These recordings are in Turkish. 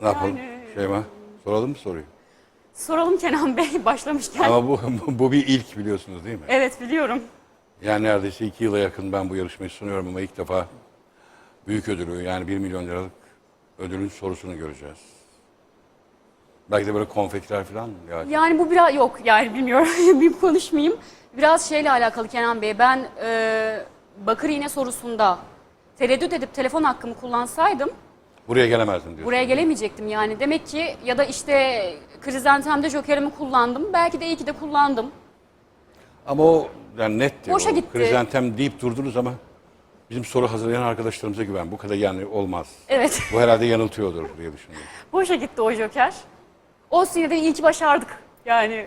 Ne yapalım Yani- Şeyma? Soralım mı soruyu? Soralım Kenan Bey başlamışken. Ama bu, bu bir ilk biliyorsunuz değil mi? Evet biliyorum. Yani neredeyse iki yıla yakın ben bu yarışmayı sunuyorum ama ilk defa büyük ödülü yani 1 milyon liralık ödülün sorusunu göreceğiz. Belki de böyle konfetiler falan mı? Ya, Yani bu biraz yok yani bilmiyorum bir konuşmayayım. Biraz şeyle alakalı Kenan Bey ben e, bakır iğne sorusunda tereddüt edip telefon hakkımı kullansaydım Buraya gelemezdim diyorsun. buraya gelemeyecektim yani. Demek ki ya da işte krizentemde jokerimi kullandım. Belki de iyi ki de kullandım. Ama o yani netti. Boşa o. gitti. Krizantem deyip durdunuz ama bizim soru hazırlayan arkadaşlarımıza güven. Bu kadar yani olmaz. Evet Bu herhalde yanıltıyordur diye düşündüm. boşa gitti o joker. Olsun yine de iyi ki başardık. Yani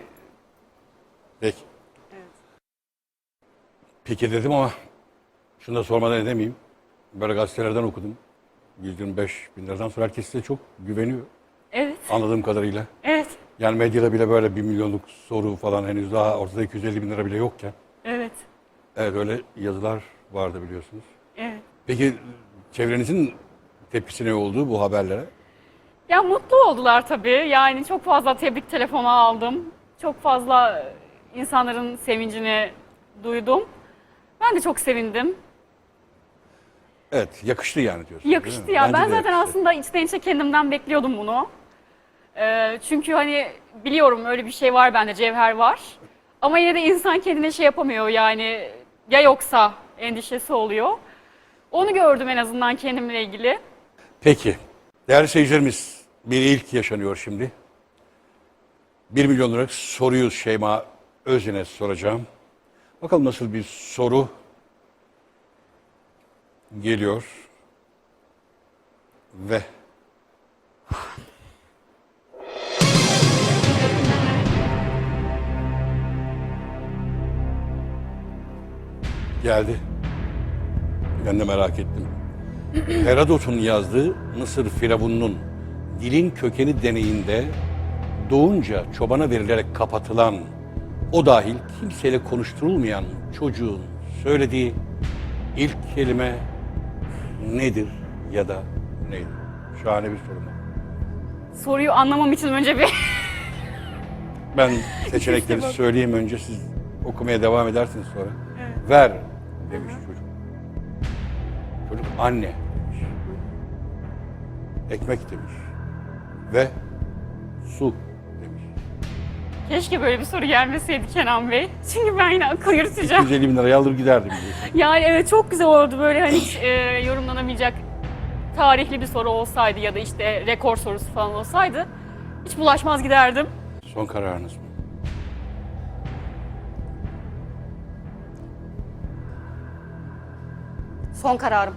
Peki. Peki dedim ama şunu da sormadan edemeyeyim. Böyle gazetelerden okudum. 125 bin liradan sonra herkes size çok güveniyor. evet Anladığım kadarıyla. evet Yani medyada bile böyle bir milyonluk soru falan henüz daha ortada 250 bin lira bile yokken. evet Evet öyle yazılar vardı biliyorsunuz. evet. Peki çevrenizin tepkisi ne oldu bu haberlere? Ya mutlu oldular tabii. Yani çok fazla tebrik telefonu aldım. Çok fazla insanların sevincini duydum. Ben de çok sevindim. Evet yakıştı yani diyorsunuz. değil Yakıştı ya. Bence ben de zaten yakıştı. aslında içten içe kendimden bekliyordum bunu. Ee, çünkü hani biliyorum öyle bir şey var bende, cevher var. Ama yine de insan kendine şey yapamıyor yani ya yoksa endişesi oluyor. Onu gördüm en azından kendimle ilgili. Peki. Değerli seyircilerimiz bir ilk yaşanıyor şimdi. 1 milyon liralık soruyu Şeyma Özyen'e soracağım. Bakalım nasıl bir soru geliyor. Ve geldi. Ben de merak ettim. Herodot'un yazdığı Mısır Firavun'un dilin kökeni deneyinde doğunca çobana verilerek kapatılan, o dahil kimseyle konuşturulmayan çocuğun söylediği ilk kelime nedir ya da neydi? Şahane bir soru. Soruyu anlamam için önce bir Ben seçenekleri söyleyeyim önce siz okumaya devam edersiniz sonra. Ver demiş çocuk. Çocuk anne demiş. Ekmek demiş. Ve su. Keşke böyle bir soru gelmeseydi Kenan Bey. Çünkü ben yine akıl yürüteceğim. 250 bin liraya alır giderdim diyorsun. Yani evet çok güzel oldu böyle hani hiç e, yorumlanamayacak tarihli bir soru olsaydı ya da işte rekor sorusu falan olsaydı hiç bulaşmaz giderdim. Son kararınız mı? Son kararım.